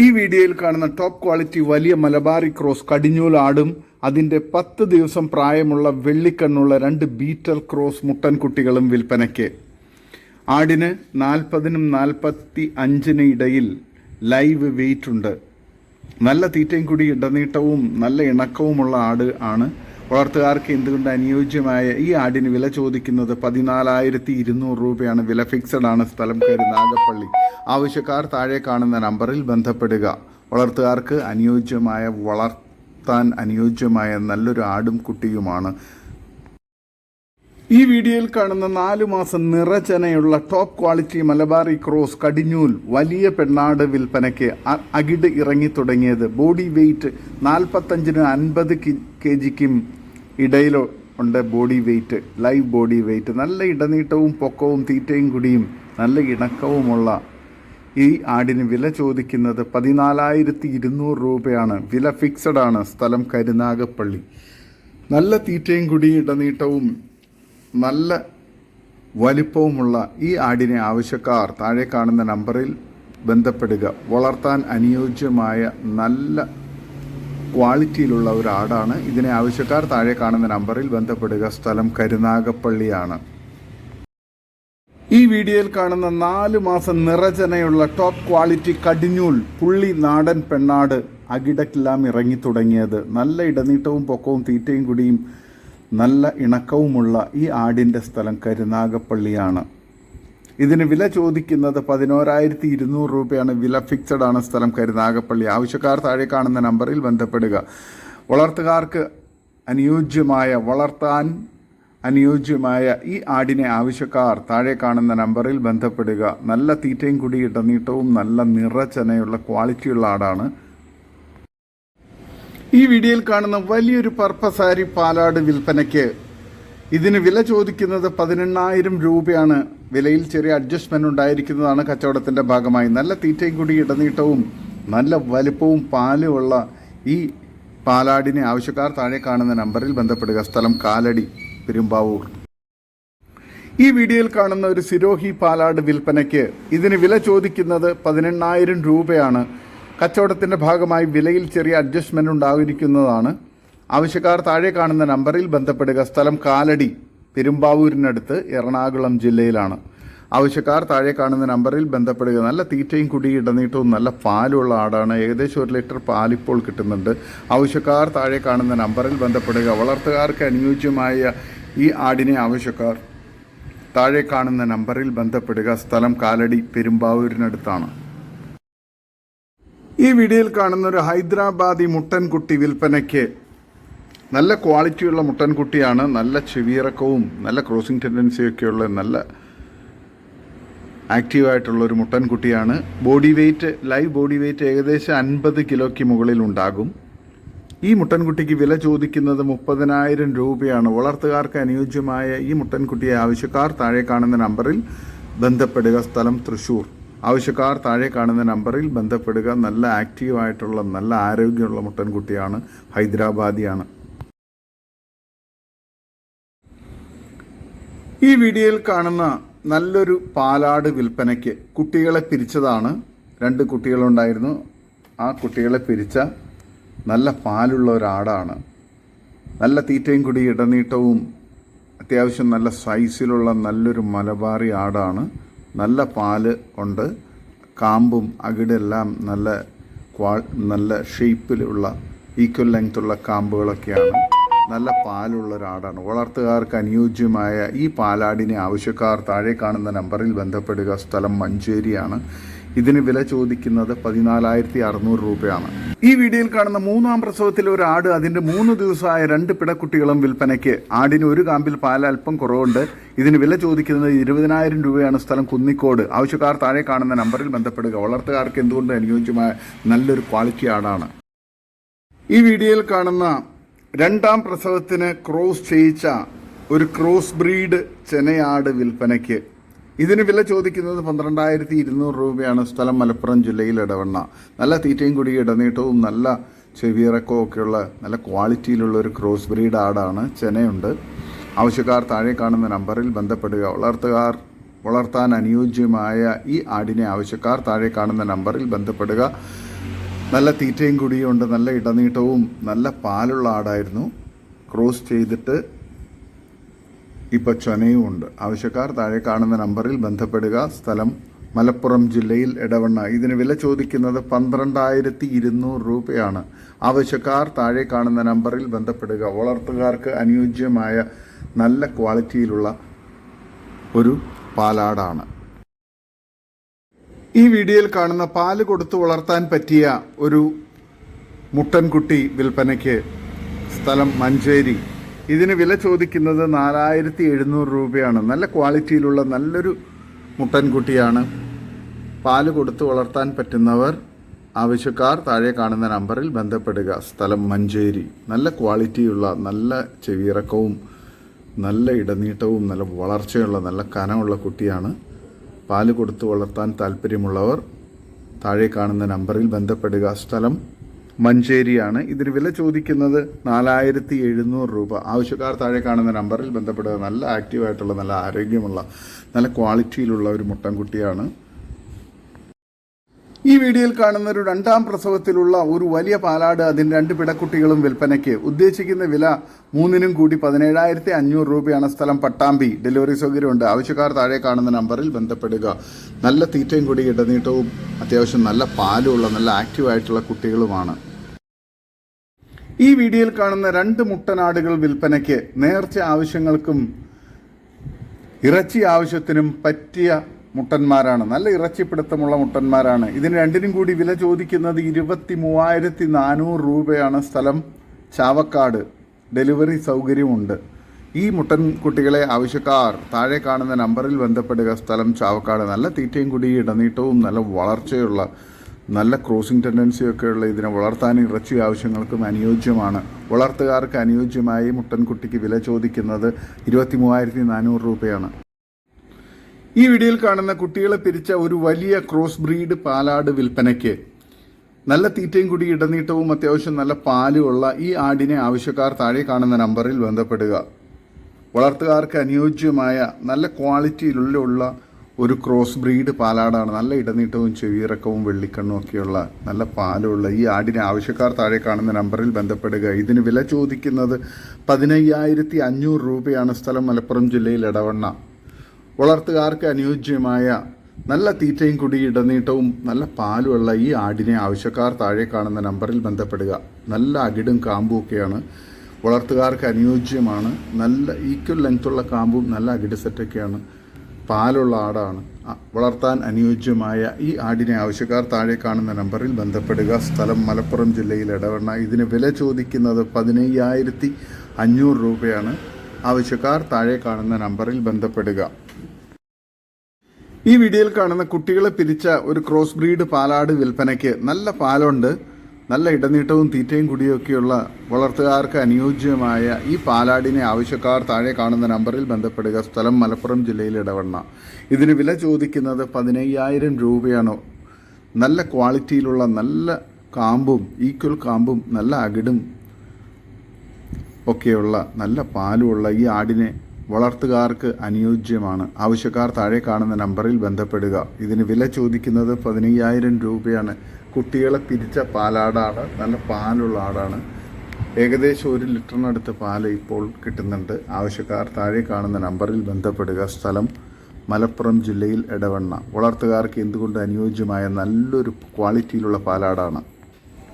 ഈ വീഡിയോയിൽ കാണുന്ന ടോപ്പ് ക്വാളിറ്റി വലിയ മലബാറി ക്രോസ് കടിഞ്ഞൂലാടും അതിന്റെ പത്ത് ദിവസം പ്രായമുള്ള വെള്ളിക്കണ്ണുള്ള രണ്ട് ബീറ്റൽ ക്രോസ് മുട്ടൻകുട്ടികളും വിൽപ്പനയ്ക്ക്. ആടിന് നാൽപ്പതിനും നാൽപ്പത്തി അഞ്ചിന് ഇടയിൽ ലൈവ് വെയിറ്റ് ഉണ്ട്. നല്ല തീറ്റയും കൂടി ഇടനീട്ടവും നല്ല ഇണക്കവുമുള്ള ആട് ആണ് വളർത്തുകാർക്ക് എന്തുകൊണ്ട് അനുയോജ്യമായ ഈ ആടിന് വില ചോദിക്കുന്നത് പതിനാലായിരത്തി ഇരുന്നൂറ് രൂപയാണ്. വില ഫിക്സഡ് ആണ് സ്ഥലം കയറി നാഗപ്പള്ളി. ആവശ്യക്കാർ താഴെ കാണുന്ന നമ്പറിൽ ബന്ധപ്പെടുക. വളർത്തുകാർക്ക് അനുയോജ്യമായ വളർത്താൻ അനുയോജ്യമായ നല്ലൊരു ആടും കുട്ടിയുമാണ്. ഈ വീഡിയോയിൽ കാണുന്ന നാലു മാസം നിറചനയുള്ള ടോപ്പ് ക്വാളിറ്റി മലബാറി ക്രോസ് കടിഞ്ഞൂൽ വലിയ പെണ്ണാട് വിൽപ്പനയ്ക്ക് അകിട് ഇറങ്ങി തുടങ്ങിയത്. ബോഡി വെയ്റ്റ് നാൽപ്പത്തഞ്ചിന് അൻപത് കെ ജിക്കും ഇടയിൽ ഉണ്ട് body weight live body weight നല്ല ഇടനീട്ടവും പൊക്കവും തീറ്റയും കുടിയും നല്ല ഇണക്കവുമുള്ള ഈ ആടിന് വില ചോദിക്കുന്നത് പതിനാലായിരത്തി ഇരുന്നൂറ് രൂപയാണ്. വില ഫിക്സഡ് ആണ് സ്ഥലം കരുനാഗപ്പള്ളി. നല്ല തീറ്റയും കുടി ഇടനീട്ടവും നല്ല വലിപ്പവുമുള്ള ഈ ആടിനെ ആവശ്യക്കാർ താഴെ കാണുന്ന നമ്പറിൽ ബന്ധപ്പെടുക. വളർത്താൻ അനുയോജ്യമായ നല്ല ക്വാളിറ്റിയിലുള്ള ഒരു ആടാണ്. ഇതിനെ ആവശ്യക്കാർ താഴെ കാണുന്ന നമ്പറിൽ ബന്ധപ്പെടുക. സ്ഥലം കരുനാഗപ്പള്ളിയാണ്. ഈ വീഡിയോയിൽ കാണുന്ന നാല് മാസം നിറചനയുള്ള ടോപ്പ് ക്വാളിറ്റി കടിഞ്ഞൂൽ പുള്ളി നാടൻ പെണ്ണാട് അകിടക്കെല്ലാം ഇറങ്ങി തുടങ്ങിയത്. നല്ല ഇടനീട്ടവും പൊക്കവും തീറ്റയും കുടിയും നല്ല ഇണക്കവുമുള്ള ഈ ആടിന്റെ സ്ഥലം കരുനാഗപ്പള്ളിയാണ്. ഇതിന് വില ചോദിക്കുന്നത് പതിനോരായിരത്തി ഇരുന്നൂറ് രൂപയാണ്. വില ഫിക്സഡ് ആണ് സ്ഥലം. കരുനാഗപ്പള്ളി ആവശ്യക്കാർ താഴെ കാണുന്ന നമ്പറിൽ ബന്ധപ്പെടുക. വളർത്തുകാർക്ക് അനുയോജ്യമായ വളർത്താൻ അനുയോജ്യമായ ഈ ആടിനെ ആവശ്യക്കാർ താഴെ കാണുന്ന നമ്പറിൽ ബന്ധപ്പെടുക. നല്ല തീറ്റയും കൂടി ഇടനീട്ടവും നല്ല നിറച്ചനയുള്ള ക്വാളിറ്റിയുള്ള ആടാണ്. ഈ വീഡിയോയിൽ കാണുന്ന വലിയൊരു പർപ്പസാരി പാലാട് വിൽപ്പനയ്ക്ക് ഇതിന് വില ചോദിക്കുന്നത് പതിനെണ്ണായിരം രൂപയാണ്. വിലയിൽ ചെറിയ അഡ്ജസ്റ്റ്മെന്റ് ഉണ്ടായിരിക്കുന്നതാണ് കച്ചവടത്തിന്റെ ഭാഗമായി. നല്ല തീറ്റയും കൂടി ഇടനീട്ടവും നല്ല വലിപ്പവും പാലുമുള്ള ഈ പാലാടിനെ ആവശ്യക്കാർ താഴെ കാണുന്ന നമ്പറിൽ ബന്ധപ്പെടുക. സ്ഥലം കാലടി പെരുമ്പാവൂർ. ഈ വീഡിയോയിൽ കാണുന്ന ഒരു സിരോഹി പാലാട് വിൽപ്പനയ്ക്ക് ഇതിന് വില ചോദിക്കുന്നത് പതിനെണ്ണായിരം രൂപയാണ്. കച്ചവടത്തിന്റെ ഭാഗമായി വിലയിൽ ചെറിയ അഡ്ജസ്റ്റ്മെന്റ് ഉണ്ടായിരിക്കുന്നതാണ് ആവശ്യക്കാർ താഴെ കാണുന്ന നമ്പറിൽ ബന്ധപ്പെടുക സ്ഥലം കാലടി പെരുമ്പാവൂരിനടുത്ത് എറണാകുളം ജില്ലയിലാണ്. ആവശ്യക്കാർ താഴെ കാണുന്ന നമ്പറിൽ ബന്ധപ്പെടുക. നല്ല തീറ്റയും കുടി ഇടനീട്ടവും നല്ല പാലുള്ള ആടാണ്. ഏകദേശം ഒരു ലിറ്റർ പാലിപ്പോൾ കിട്ടുന്നുണ്ട്. ആവശ്യക്കാർ താഴെ കാണുന്ന നമ്പറിൽ ബന്ധപ്പെടുക. വളർത്തുകാർക്ക് അനുയോജ്യമായ ഈ ആടിനെ ആവശ്യക്കാർ താഴെ കാണുന്ന നമ്പറിൽ ബന്ധപ്പെടുക. സ്ഥലം കാലടി പെരുമ്പാവൂരിനടുത്താണ്. ഈ വീഡിയോയിൽ കാണുന്ന ഒരു ഹൈദരാബാദി മുട്ടൻകുട്ടി വിൽപ്പനയ്ക്ക് നല്ല ക്വാളിറ്റിയുള്ള മുട്ടൻകുട്ടിയാണ് നല്ല ചെവിയിറക്കവും നല്ല ക്രോസിംഗ് ടെൻഡൻസിയൊക്കെയുള്ള നല്ല ആക്റ്റീവായിട്ടുള്ള ഒരു മുട്ടൻകുട്ടിയാണ്. Body weight live body weight ഏകദേശം അൻപത് കിലോയ്ക്ക് മുകളിൽ ഉണ്ടാകും. ഈ മുട്ടൻകുട്ടിക്ക് വില ചോദിക്കുന്നത് മുപ്പതിനായിരം രൂപയാണ്. വളർത്തുകാർക്ക് അനുയോജ്യമായ ഈ മുട്ടൻകുട്ടിയെ ആവശ്യക്കാർ താഴെ കാണുന്ന നമ്പറിൽ ബന്ധപ്പെടുക. സ്ഥലം തൃശ്ശൂർ ആവശ്യക്കാർ താഴെ കാണുന്ന നമ്പറിൽ ബന്ധപ്പെടുക. നല്ല ആക്റ്റീവായിട്ടുള്ള നല്ല ആരോഗ്യമുള്ള മുട്ടൻകുട്ടിയാണ് ഹൈദരാബാദിയാണ്. ഈ വീഡിയോയിൽ കാണുന്ന നല്ലൊരു പാലാട് വിൽപ്പനയ്ക്ക് കുട്ടികളെ പിരിച്ചതാണ്. രണ്ട് കുട്ടികളുണ്ടായിരുന്നു. ആ കുട്ടികളെ പിരിച്ച നല്ല പാലുള്ള ഒരാടാണ്. നല്ല തീറ്റയും കൂടി ഇടനീട്ടവും അത്യാവശ്യം നല്ല സൈസിലുള്ള നല്ലൊരു മലബാറി ആടാണ്. നല്ല പാൽ ഉണ്ട്. കാമ്പും അകിടെല്ലാം നല്ല ക്വാ നല്ല ഷേപ്പിലുള്ള ഈക്വൽ ലെങ്ത്തുള്ള കാമ്പുകളൊക്കെയാണ്. നല്ല പാലുള്ള ഒരാടാണ്. വളർത്തുകാർക്ക് അനുയോജ്യമായ ഈ പാലാടിനെ ആവശ്യക്കാർ താഴെ കാണുന്ന നമ്പറിൽ ബന്ധപ്പെടുക സ്ഥലം മഞ്ചേരിയാണ്. ഇതിന് വില ചോദിക്കുന്നത് പതിനാലായിരത്തി അറുന്നൂറ് രൂപയാണ്. ഈ വീഡിയോയിൽ കാണുന്ന മൂന്നാം പ്രസവത്തിലെ ഒരു ആട് അതിന്റെ മൂന്ന് ദിവസമായ രണ്ട് പിടക്കുട്ടികളും വിൽപ്പനയ്ക്ക്. ആടിന് ഒരു കാമ്പിൽ പാൽ അല്പം കുറവുണ്ട്. ഇതിന് വില ചോദിക്കുന്നത് ഇരുപതിനായിരം രൂപയാണ് സ്ഥലം കുന്നിക്കോട്. ആവശ്യക്കാർ താഴെ കാണുന്ന നമ്പറിൽ ബന്ധപ്പെടുക. വളർത്തുകാർക്ക് എന്തുകൊണ്ട് അനുയോജ്യമായ നല്ലൊരു ക്വാളിറ്റി ആടാണ്. ഈ വീഡിയോയിൽ കാണുന്ന രണ്ടാം പ്രസവത്തിന് ക്രോസ് ചെയ്യിച്ച ഒരു ക്രോസ് ബ്രീഡ് ചെനയാട് വിൽപ്പനയ്ക്ക്. ഇതിന് വില ചോദിക്കുന്നത് പന്ത്രണ്ടായിരത്തി ഇരുന്നൂറ് രൂപയാണ് സ്ഥലം മലപ്പുറം ജില്ലയിൽ ഇടവണ്ണ. നല്ല തീറ്റയും കുടി ഇടനീട്ടവും നല്ല ചെവിയിറക്കവും ഒക്കെയുള്ള നല്ല ക്വാളിറ്റിയിലുള്ള ഒരു ക്രോസ് ബ്രീഡ് ആടാണ്. ചെനയുണ്ട്. ആവശ്യക്കാർ താഴെ കാണുന്ന നമ്പറിൽ ബന്ധപ്പെടുക. വളർത്തുകാർ വളർത്താൻ അനുയോജ്യമായ ഈ ആടിനെ ആവശ്യക്കാർ താഴെ കാണുന്ന നമ്പറിൽ ബന്ധപ്പെടുക. നല്ല തീറ്റയും കുടിയും ഉണ്ട് നല്ല ഇടനീട്ടവും നല്ല പാലുള്ള ആടായിരുന്നു. ക്രോസ് ചെയ്തിട്ട് ഇപ്പോൾ ചൊനയും ഉണ്ട്. ആവശ്യക്കാർ താഴെ കാണുന്ന നമ്പറിൽ ബന്ധപ്പെടുക. സ്ഥലം മലപ്പുറം ജില്ലയിൽ ഇടവണ്ണ ഇതിന് വില ചോദിക്കുന്നത് പന്ത്രണ്ടായിരത്തി ഇരുന്നൂറ് രൂപയാണ്. ആവശ്യക്കാർ താഴെ കാണുന്ന നമ്പറിൽ ബന്ധപ്പെടുക. വളർത്തുകാർക്ക് അനുയോജ്യമായ നല്ല ക്വാളിറ്റിയിലുള്ള ഒരു പാലാടാണ്. ഈ വീഡിയോയിൽ കാണുന്ന പാൽ കൊടുത്തു വളർത്താൻ പറ്റിയ ഒരു മുട്ടൻകുട്ടി വിൽപ്പനയ്ക്ക് സ്ഥലം മഞ്ചേരി. ഇതിന് വില ചോദിക്കുന്നത് നാലായിരത്തി എഴുന്നൂറ് രൂപയാണ്. നല്ല ക്വാളിറ്റിയിലുള്ള നല്ലൊരു മുട്ടൻകുട്ടിയാണ്. പാൽ കൊടുത്തു വളർത്താൻ പറ്റുന്നവർ ആവശ്യക്കാർ താഴെ കാണുന്ന നമ്പറിൽ ബന്ധപ്പെടുക. സ്ഥലം മഞ്ചേരി. നല്ല ക്വാളിറ്റിയുള്ള നല്ല ചെവിയിറക്കവും നല്ല ഇടനീട്ടവും നല്ല വളർച്ചയുള്ള നല്ല കനമുള്ള കുട്ടിയാണ് പാൽ കൊടുത്തു വളർത്താൻ താല്പര്യമുള്ളവർ താഴെ കാണുന്ന നമ്പറിൽ ബന്ധപ്പെടുക. സ്ഥലം മഞ്ചേരിയാണ്. ഇതിന് വില ചോദിക്കുന്നത് നാലായിരത്തി എഴുന്നൂറ് രൂപ. ആവശ്യക്കാർ താഴെ കാണുന്ന നമ്പറിൽ ബന്ധപ്പെടുക. നല്ല ആക്റ്റീവായിട്ടുള്ള നല്ല ആരോഗ്യമുള്ള നല്ല ക്വാളിറ്റിയിലുള്ള ഒരു മുട്ടൻകുട്ടിയാണ് ഈ വീഡിയോയിൽ കാണുന്ന ഒരു രണ്ടാം പ്രസവത്തിലുള്ള ഒരു വലിയ പാലാട് അതിന് രണ്ട് പിടക്കുട്ടികളും വിൽപ്പനയ്ക്ക് ഉദ്ദേശിക്കുന്ന വില മൂന്നിനും കൂടി പതിനേഴായിരത്തി അഞ്ഞൂറ് രൂപയാണ് സ്ഥലം പട്ടാമ്പി. ഡെലിവറി സൗകര്യമുണ്ട്. ആവശ്യക്കാർ താഴെ കാണുന്ന നമ്പറിൽ ബന്ധപ്പെടുക. നല്ല തീറ്റയും കൂടി ഇടനീട്ടവും അത്യാവശ്യം നല്ല പാലുമുള്ള നല്ല ആക്റ്റീവായിട്ടുള്ള കുട്ടികളുമാണ്. ഈ വീഡിയോയിൽ കാണുന്ന രണ്ട് മുട്ടനാടുകൾ വിൽപ്പനയ്ക്ക് നേർച്ച ആവശ്യങ്ങൾക്കും ഇറച്ചി ആവശ്യത്തിനും പറ്റിയ മുട്ടന്മാരാണ്. നല്ല ഇറച്ചിപ്പിടുത്തമുള്ള മുട്ടന്മാരാണ്. ഇതിന് രണ്ടിനും കൂടി വില ചോദിക്കുന്നത് ഇരുപത്തി മൂവായിരത്തി നാനൂറ് രൂപയാണ് സ്ഥലം. ചാവക്കാട്. ഡെലിവറി സൗകര്യമുണ്ട്. ഈ മുട്ടൻ കുട്ടികളെ ആവശ്യക്കാർ താഴെ കാണുന്ന നമ്പറിൽ ബന്ധപ്പെടുക. സ്ഥലം ചാവക്കാട്. നല്ല തീറ്റയും കുടി ഇടനീട്ടവും നല്ല വളർച്ചയുള്ള നല്ല ക്രോസിംഗ് ടെൻഡൻസിയൊക്കെയുള്ള ഇതിനെ വളർത്താൻ ഇറച്ചി ആവശ്യങ്ങൾക്കും അനുയോജ്യമാണ്. വളർത്തുകാർക്ക് അനുയോജ്യമായി മുട്ടൻകുട്ടിക്ക് വില ചോദിക്കുന്നത് ഇരുപത്തി മൂവായിരത്തി നാനൂറ് രൂപയാണ്. ഈ വീഡിയോയിൽ കാണുന്ന കുട്ടികളെ പിരിച്ച ഒരു വലിയ ക്രോസ് ബ്രീഡ് പാലാട് വിൽപ്പനയ്ക്ക് നല്ല തീറ്റയും കൂടി ഇടനീട്ടവും അത്യാവശ്യം നല്ല പാലുമുള്ള ഈ ആടിനെ ആവശ്യക്കാർ താഴെ കാണുന്ന നമ്പറിൽ ബന്ധപ്പെടുക. വളർത്തുകാർക്ക് അനുയോജ്യമായ നല്ല ക്വാളിറ്റിയിലുള്ള ഒരു ക്രോസ് ബ്രീഡ് പാലാടാണ്. നല്ല ഇടനീട്ടവും ചെവിയിറക്കവും വെള്ളിക്കണ്ണും ഒക്കെയുള്ള നല്ല പാലുള്ള ഈ ആടിനെ ആവശ്യക്കാർ താഴെ കാണുന്ന നമ്പറിൽ ബന്ധപ്പെടുക. ഇതിന് വില ചോദിക്കുന്നത് പതിനയ്യായിരത്തി അഞ്ഞൂറ് രൂപയാണ്. സ്ഥലം മലപ്പുറം ജില്ലയിൽ ഇടവണ്ണ വളർത്തുകാർക്ക് അനുയോജ്യമായ നല്ല തീറ്റയും കുടി ഇടനീട്ടവും നല്ല പാലുമുള്ള ഈ ആടിനെ ആവശ്യക്കാർ താഴെ കാണുന്ന നമ്പറിൽ ബന്ധപ്പെടുക. നല്ല അകിടും കാമ്പും ഒക്കെയാണ്. വളർത്തുകാർക്ക് അനുയോജ്യമാണ്. നല്ല ഈക്വൽ ലെങ്ത്തുള്ള കാമ്പും നല്ല അകിട് സെറ്റൊക്കെയാണ് പാലുള്ള ആടാണ്. വളർത്താൻ അനുയോജ്യമായ ഈ ആടിനെ ആവശ്യക്കാർ താഴെ കാണുന്ന നമ്പറിൽ ബന്ധപ്പെടുക. സ്ഥലം മലപ്പുറം ജില്ലയിൽ ഇടവണ്ണ ഇതിന് വില ചോദിക്കുന്നത് പതിനയ്യായിരത്തി അഞ്ഞൂറ് രൂപയാണ്. ആവശ്യക്കാർ താഴെ കാണുന്ന നമ്പറിൽ ബന്ധപ്പെടുക. ഈ വീഡിയോയിൽ കാണുന്ന കുട്ടികളെ പിരിച്ച ഒരു ക്രോസ് ബ്രീഡ് പാലാട് വിൽപ്പനയ്ക്ക് നല്ല പാലുണ്ട്. നല്ല ഇടനീട്ടവും തീറ്റയും കുടിയൊക്കെയുള്ള വളർത്തുകാർക്ക് അനുയോജ്യമായ ഈ പാലാടിനെ ആവശ്യക്കാർ താഴെ കാണുന്ന നമ്പറിൽ ബന്ധപ്പെടുക. സ്ഥലം മലപ്പുറം ജില്ലയിൽ ഇടവണ്ണ. ഇതിന് വില ചോദിക്കുന്നത് പതിനയ്യായിരം രൂപയാണ്. നല്ല ക്വാളിറ്റിയിലുള്ള നല്ല കാമ്പും ഈക്വൽ കാമ്പും നല്ല അകിടും ഒക്കെയുള്ള നല്ല പാലുമുള്ള ഈ ആടിനെ വളർത്തുകാർക്ക് അനുയോജ്യമാണ്. ആവശ്യക്കാർ താഴെ കാണുന്ന നമ്പറിൽ ബന്ധപ്പെടുക. ഇതിന് വില ചോദിക്കുന്നത് പതിനയ്യായിരം രൂപയാണ്. കുട്ടികളെ പിരിച്ച പാലാടാണ്. നല്ല പാലുള്ള ആടാണ്. ഏകദേശം ഒരു ലിറ്ററിനടുത്ത് പാൽ ഇപ്പോൾ കിട്ടുന്നുണ്ട്. ആവശ്യക്കാർ താഴെ കാണുന്ന നമ്പറിൽ ബന്ധപ്പെടുക. സ്ഥലം മലപ്പുറം ജില്ലയിൽ ഇടവണ്ണ വളർത്തുകാർക്ക് എന്തുകൊണ്ട് അനുയോജ്യമായ നല്ലൊരു ക്വാളിറ്റിയിലുള്ള പാലാടാണ്?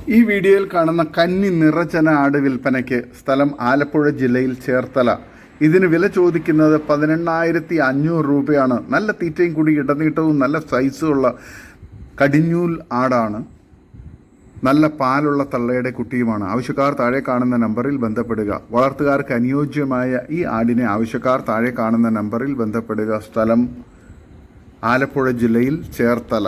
ഈ വീഡിയോയിൽ കാണുന്ന കന്നി നിറചന ആട് വിൽപ്പനയ്ക്ക് സ്ഥലം ആലപ്പുഴ ജില്ലയിൽ ചേർത്തല. ഇതിന് വില ചോദിക്കുന്നത് പതിനെണ്ണായിരത്തി അഞ്ഞൂറ് രൂപയാണ്. നല്ല തീറ്റയും കൂടി ഇടനീട്ടവും നല്ല സൈസുമുള്ള കടിഞ്ഞൂൽ ആടാണ്. നല്ല പാലുള്ള തള്ളയുടെ കുട്ടിയുമാണ്. ആവശ്യക്കാർ താഴെ കാണുന്ന നമ്പറിൽ ബന്ധപ്പെടുക. വളർത്തുകാർക്ക് അനുയോജ്യമായ ഈ ആടിനെ ആവശ്യക്കാർ താഴെ കാണുന്ന നമ്പറിൽ ബന്ധപ്പെടുക. സ്ഥലം ആലപ്പുഴ ജില്ലയിൽ ചേർത്തല.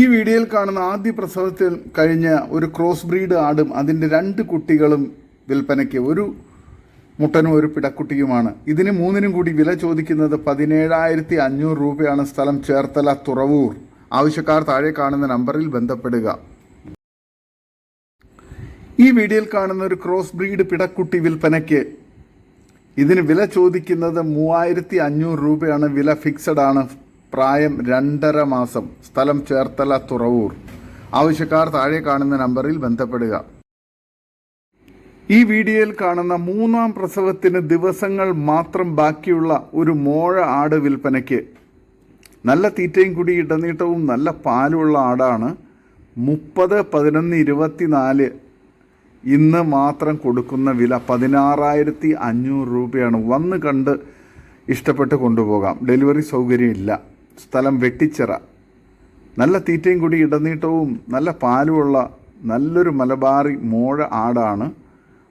ഈ വീഡിയോയിൽ കാണുന്ന ആദ്യ പ്രസവത്തിൽ കഴിഞ്ഞ ഒരു ക്രോസ് ബ്രീഡ് ആടും അതിന്റെ രണ്ട് കുട്ടികളും വിൽപ്പനയ്ക്ക് ഒരു മുട്ടനും ഒരു പിടക്കുട്ടിയുമാണ്. ഇതിന് മൂന്നിനും കൂടി വില ചോദിക്കുന്നത് പതിനേഴായിരത്തി അഞ്ഞൂറ് രൂപയാണ് സ്ഥലം. ചേർത്തല തുറവൂർ. ആവശ്യക്കാർ താഴെ കാണുന്ന നമ്പറിൽ ബന്ധപ്പെടുക. ഈ വീഡിയോയിൽ കാണുന്ന ഒരു ക്രോസ് ബ്രീഡ് പിടക്കുട്ടി വിൽപ്പനയ്ക്ക് ഇതിന് വില ചോദിക്കുന്നത് മൂവായിരത്തി അഞ്ഞൂറ് രൂപയാണ്. വില ഫിക്സഡ് ആണ്. പ്രായം രണ്ടര മാസം. സ്ഥലം ചേർത്തല തുറവൂർ. ആവശ്യക്കാർ താഴെ കാണുന്ന നമ്പറിൽ ബന്ധപ്പെടുക. ഈ വീഡിയോയിൽ കാണുന്ന മൂന്നാം പ്രസവത്തിന് ദിവസങ്ങൾ മാത്രം ബാക്കിയുള്ള ഒരു മോഴ ആട് വിൽപ്പനയ്ക്ക് നല്ല തീറ്റയും കൂടി ഇടനീട്ടവും നല്ല പാലുള്ള ആടാണ് മുപ്പത് പതിനൊന്ന് ഇരുപത്തിനാല് ഇന്ന് മാത്രം കൊടുക്കുന്ന വില പതിനാറായിരത്തി അഞ്ഞൂറ് രൂപയാണ്. വന്ന് കണ്ട് ഇഷ്ടപ്പെട്ട് കൊണ്ടുപോകാം. ഡെലിവറി സൗകര്യമില്ല. സ്ഥലം വെട്ടിച്ചിറ. നല്ല തീറ്റയും കൂടി ഇടനീട്ടവും നല്ല പാലുമുള്ള നല്ലൊരു മലബാറി മോഴ ആടാണ്.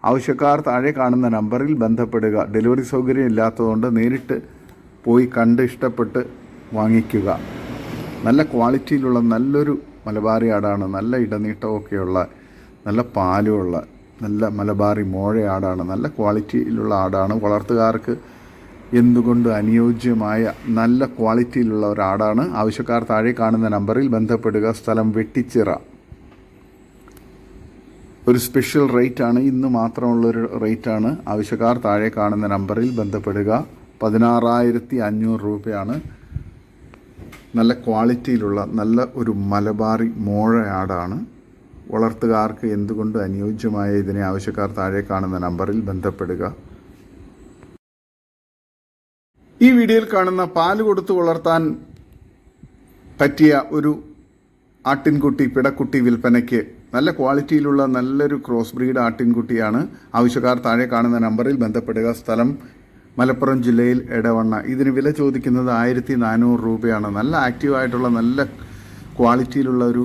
ആവശ്യക്കാർ താഴെ കാണുന്ന നമ്പറിൽ ബന്ധപ്പെടുക. ഡെലിവറി സൗകര്യം ഇല്ലാത്തതുകൊണ്ട് നേരിട്ട് പോയി കണ്ട് ഇഷ്ടപ്പെട്ട് വാങ്ങിക്കുക. നല്ല ക്വാളിറ്റിയിലുള്ള നല്ലൊരു മലബാറി ആടാണ്. നല്ല ഇടനീട്ടമൊക്കെയുള്ള നല്ല പാലുമുള്ള നല്ല മലബാറി മോഴ ആടാണ്. നല്ല ക്വാളിറ്റിയിലുള്ള ആടാണ്. വളർത്തുകാർക്ക് എന്തുകൊണ്ട് അനുയോജ്യമായ നല്ല ക്വാളിറ്റിയിലുള്ള ഒരാടാണ്? ആവശ്യക്കാർ താഴെ കാണുന്ന നമ്പറിൽ ബന്ധപ്പെടുക. സ്ഥലം വെട്ടിച്ചിറ. ഒരു സ്പെഷ്യൽ റേറ്റ് ആണ്. ഇന്ന് മാത്രമുള്ളൊരു റേറ്റ് ആണ്. ആവശ്യക്കാർ താഴെ കാണുന്ന നമ്പറിൽ ബന്ധപ്പെടുക. പതിനാറായിരത്തി അഞ്ഞൂറ് രൂപയാണ്. നല്ല ക്വാളിറ്റിയിലുള്ള നല്ല ഒരു മലബാറി മോഴയാടാണ് വളർത്തുകാർക്ക് എന്തുകൊണ്ട് അനുയോജ്യമായ ഇതിനെ ആവശ്യക്കാർ താഴെ കാണുന്ന നമ്പറിൽ ബന്ധപ്പെടുക? ഈ വീഡിയോയിൽ കാണുന്ന പാൽ കൊടുത്തു വളർത്താൻ പറ്റിയ ഒരു ആട്ടിൻകുട്ടി പിടക്കുട്ടി വിൽപ്പനയ്ക്ക് നല്ല ക്വാളിറ്റിയിലുള്ള നല്ലൊരു ക്രോസ് ബ്രീഡ് ആട്ടിൻകുട്ടിയാണ്. ആവശ്യക്കാർ താഴെ കാണുന്ന നമ്പറിൽ ബന്ധപ്പെടുക. സ്ഥലം മലപ്പുറം ജില്ലയിൽ എടവണ്ണ. ഇതിന് വില ചോദിക്കുന്നത് ആയിരത്തി നാനൂറ് രൂപയാണ്. നല്ല ആക്റ്റീവായിട്ടുള്ള നല്ല ക്വാളിറ്റിയിലുള്ള ഒരു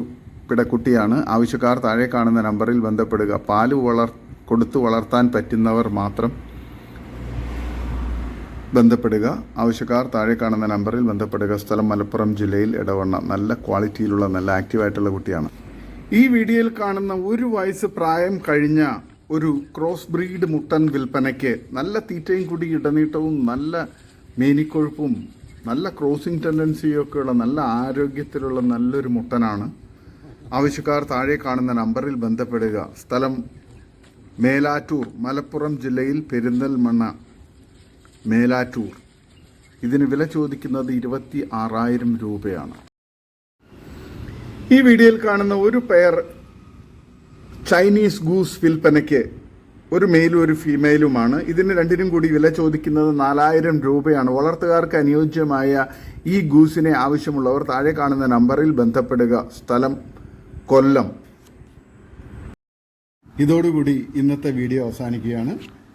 പിടക്കുട്ടിയാണ്. ആവശ്യക്കാർ താഴെ കാണുന്ന നമ്പറിൽ ബന്ധപ്പെടുക. പാൽ വളർ കൊടുത്തു വളർത്താൻ പറ്റുന്നവർ മാത്രം ബന്ധപ്പെടുക. ആവശ്യക്കാർ താഴെ കാണുന്ന നമ്പറിൽ ബന്ധപ്പെടുക. സ്ഥലം മലപ്പുറം ജില്ലയിൽ ഇടവണ്ണ നല്ല ക്വാളിറ്റിയിലുള്ള നല്ല ആക്റ്റീവായിട്ടുള്ള കുട്ടിയാണ്. ഈ വീഡിയോയിൽ കാണുന്ന ഒരു വയസ്സ് പ്രായം കഴിഞ്ഞ ഒരു ക്രോസ് ബ്രീഡ് മുട്ടൻ വിൽപ്പനയ്ക്ക് നല്ല തീറ്റയും കൂടി ഇടനീട്ടവും നല്ല മേനിക്കൊഴുപ്പും നല്ല ക്രോസിംഗ് ടെൻഡൻസിയൊക്കെയുള്ള നല്ല ആരോഗ്യത്തിലുള്ള നല്ലൊരു മുട്ടനാണ്. ആവശ്യക്കാർ താഴെ കാണുന്ന നമ്പറിൽ ബന്ധപ്പെടുക. സ്ഥലം മേലാറ്റൂർ മലപ്പുറം ജില്ലയിൽ പെരിന്തൽമണ്ണ മേലാറ്റൂർ. ഇതിന് വില ചോദിക്കുന്നത് ഇരുപത്തി ആറായിരം രൂപയാണ്. ഈ വീഡിയോയിൽ കാണുന്ന ഒരു പെയർ ചൈനീസ് ഗൂസ് വിൽപ്പനയ്ക്ക് ഒരു മെയിലും ഒരു ഫീമെയിലുമാണ് ഇതിന് രണ്ടിനും കൂടി വില ചോദിക്കുന്നത് നാലായിരം രൂപയാണ്. വളർത്തുകാർക്ക് അനുയോജ്യമായ ഈ ഗൂസിനെ ആവശ്യമുള്ളവർ താഴെ കാണുന്ന നമ്പറിൽ ബന്ധപ്പെടുക. സ്ഥലം കൊല്ലം. ഇതോടുകൂടി ഇന്നത്തെ വീഡിയോ അവസാനിക്കുകയാണ്.